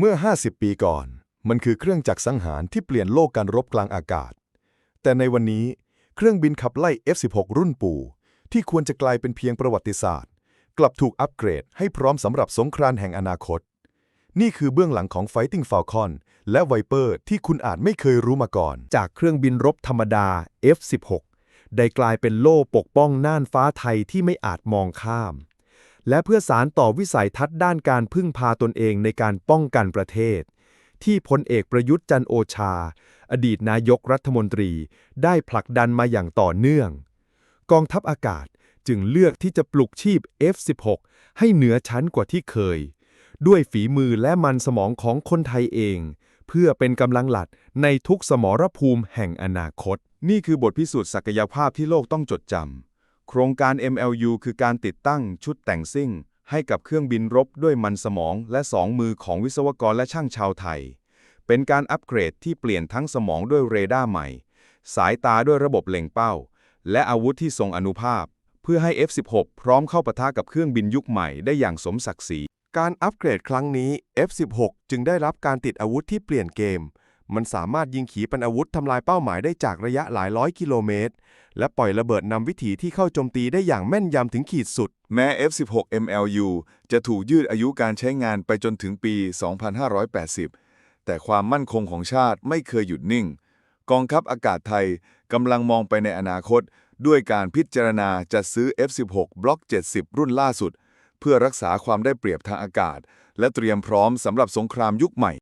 เมื่อ 50 ปีก่อน มันคือเครื่องจักรสังหารที่เปลี่ยนโลกการรบกลางอากาศ แต่ในวันนี้เครื่องบินขับไล่ F-16 รุ่นปู่ ที่ควรจะกลายเป็นเพียงประวัติศาสตร์ กลับถูกอัปเกรดให้พร้อมสำหรับสงครามแห่งอนาคต นี่คือเบื้องหลังของ Fighting Falcon และ Viper ที่คุณอาจไม่เคยรู้มาก่อน จากเครื่องบินรบธรรมดา F-16 ได้กลายเป็นโล่ปกป้องน่านฟ้าไทยที่ไม่อาจมองข้าม และเพื่อสารต่อวิสัยทัศน์ด้านการพึ่งพาตนเองในการป้องกันประเทศ ที่พลเอกประยุทธ์จันโอชา อดีตนายกรัฐมนตรี ได้ผลักดันมาอย่างต่อเนื่อง กองทัพอากาศจึงเลือกที่จะปลุกชีพ F-16 ให้เหนือชั้นกว่าที่เคย ด้วยฝีมือและมันสมองของคนไทยเอง เพื่อเป็นกำลังหลักในทุกสมรภูมิแห่งอนาคต นี่คือบทพิสูจน์ศักยภาพที่โลกต้องจดจำ โครงการ MLU คือการติดตั้งชุดแต่งซิ่ง ให้กับเครื่องบินรบด้วยมันสมองและสองมือของวิศวกรและช่างชาวไทย เป็นการอัปเกรดที่เปลี่ยนทั้งสมองด้วยเรดาร์ใหม่ สายตาด้วยระบบเล็งเป้า และอาวุธที่ทรงอนุภาพ เพื่อให้ F-16 พร้อมเข้าปะทะกับเครื่องบินยุคใหม่ได้อย่างสมศักดิ์ศรี การอัปเกรดครั้งนี้ F-16 จึงได้รับการติดอาวุธที่เปลี่ยนเกม มันสามารถยิงขีปนาวุธทำลายเป้าหมายได้จากระยะหลายร้อยกิโลเมตร และปล่อยระเบิดนำวิถีที่เข้าโจมตีได้อย่างแม่นยำถึงขีดสุด แม้ F-16 MLU จะถูกยืดอายุการใช้งานไปจนถึงปี 2580 แต่ความมั่นคงของชาติไม่เคยหยุดนิ่ง กองทัพอากาศไทยกำลังมองไปในอนาคต ด้วยการพิจารณาจัดซื้อ F-16 บล็อก 70 รุ่นล่าสุด เพื่อรักษาความได้เปรียบทางอากาศ และเตรียมพร้อมสำหรับสงครามยุคใหม่